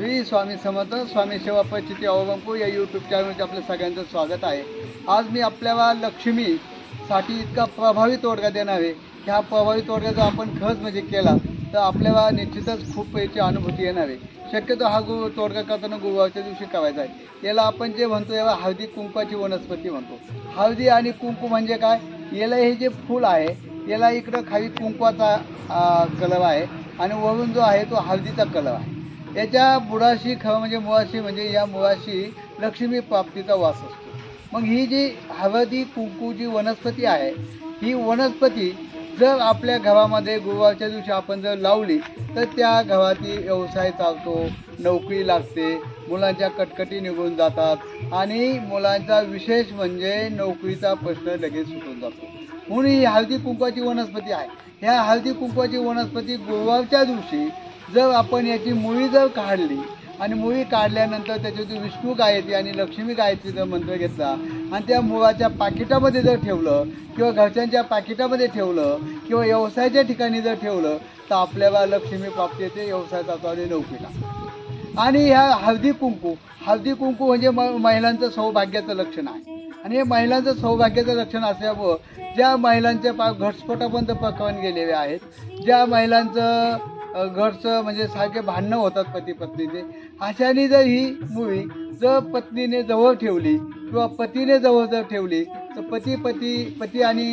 श्री स्वामी समर्थ स्वामी सेवा परिस्थिती अवलंबू या यूट्यूब चॅनलमध्ये आपलं सगळ्यांचं स्वागत आहे. आज मी आपल्याला लक्ष्मीसाठी इतका प्रभावी तोडगा देणार आहे. की हा प्रभावी तोडगा जर आपण खरंच म्हणजे केला तर आपल्याला निश्चितच खूप याची अनुभूती येणार आहे. शक्यतो हा गु तोडगा करताना गुरुवारच्या दिवशी करायचा आहे. याला आपण जे म्हणतो याला हळदी कुंकाची वनस्पती म्हणतो. हळदी आणि कुंकू म्हणजे काय? याला हे जे फूल आहे याला इकडं खाली कुंकवाचा कलर आहे आणि वरून जो आहे तो हळदीचा कलर आहे. याच्या बुडाशी खरं म्हणजे मुळाशी म्हणजे या मुळाशी लक्ष्मी प्राप्तीचा वास असतो. मग ही जी हळदी कुंकू जी वनस्पती आहे ही वनस्पती जर आपल्या घरामध्ये गुरुवारच्या दिवशी आपण जर लावली तर त्या घरातील व्यवसाय चालतो नोकरी लागते मुलांच्या कटकटी निघून जातात आणि मुलांचा विशेष म्हणजे नोकरीचा प्रश्न लगेच सुटून जातो. म्हणून ही हळदी कुंकवाची वनस्पती आहे. ह्या हळदी कुंकवाची वनस्पती गुरुवारच्या दिवशी जर आपण याची मुळी जर काढली आणि मुळी काढल्यानंतर त्याच्यातून विष्णू गायत्री आणि लक्ष्मी गायत्री जर मंत्र घेतला आणि त्या मुळाच्या पाकिटामध्ये जर ठेवलं किंवा घरच्यांच्या पाकिटामध्ये ठेवलं किंवा व्यवसायाच्या ठिकाणी जर ठेवलं तर आपल्याला लक्ष्मी प्राप्ती येते व्यवसायाचा जातो आणि नोकरीला आणि ह्या हळदी कुंकू हळदी कुंकू म्हणजे म महिलांचं सौभाग्याचं लक्षण आहे. आणि हे महिलांचं सौभाग्याचं लक्षण असल्यामुळं ज्या महिलांच्या पा घटस्फोटापर्यंत प्रकरण गेलेले आहेत ज्या महिलांचं घरचं म्हणजे सारखे भांडणं होतात पती पत्नीचे अशाने जर ही मूवी जर पत्नीने जवळ ठेवली किंवा पतीने जवळ जर ठेवली तर पती पती पती आणि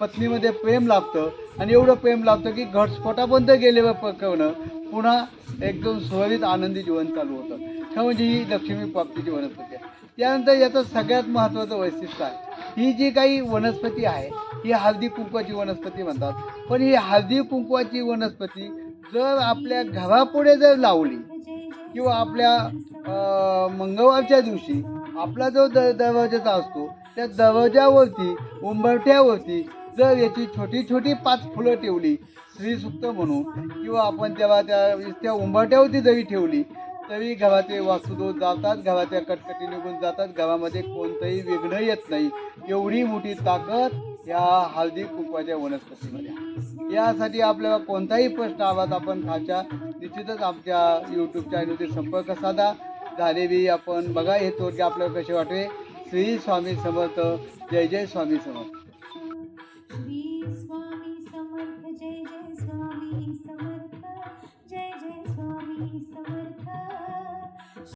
पत्नीमध्ये प्रेम लाभतं. आणि एवढं प्रेम लाभतं की घटस्फोटापर्यंत गेले पकवणं पुन्हा एकदम सुरळीत आनंदी जीवन चालू होतं. खरं म्हणजे ही लक्ष्मी प्राप्तीची वनस्पती आहे. त्यानंतर याचं सगळ्यात महत्त्वाचं वैशिष्ट्य आहे. ही जी काही वनस्पती आहे ही हळदी कुंकवाची वनस्पती म्हणतात. पण ही हळदी कुंकवाची वनस्पती जर आपल्या घरापुढे जर लावली किंवा आपल्या मंगळवारच्या दिवशी आपला जो द दरवाजाचा असतो त्या दरवाजावरती उंबरठ्यावरती जर याची छोटी छोटी पाच फुलं ठेवली श्रीसुक्त म्हणून किंवा आपण तेव्हा त्या त्या उंबरठ्यावरती जरी ठेवली तरी घराचे वासुदो जातात घराच्या कटकटी निघून जातात. घरामध्ये कोणतंही विघ्न येत नाही. एवढी मोठी ताकद या हळदी कुंकवाच्या वनस्पतीमध्ये यासाठी आपल्याला कोणताही प्रश्न आवाज आपण खालच्या निश्चितच आमच्या यूट्यूब चॅनलवरती संपर्क साधा. झालेली आपण बघा हे की आपल्याला कसे वाटले? श्री स्वामी समर्थ. जय जय स्वामी समर्थ.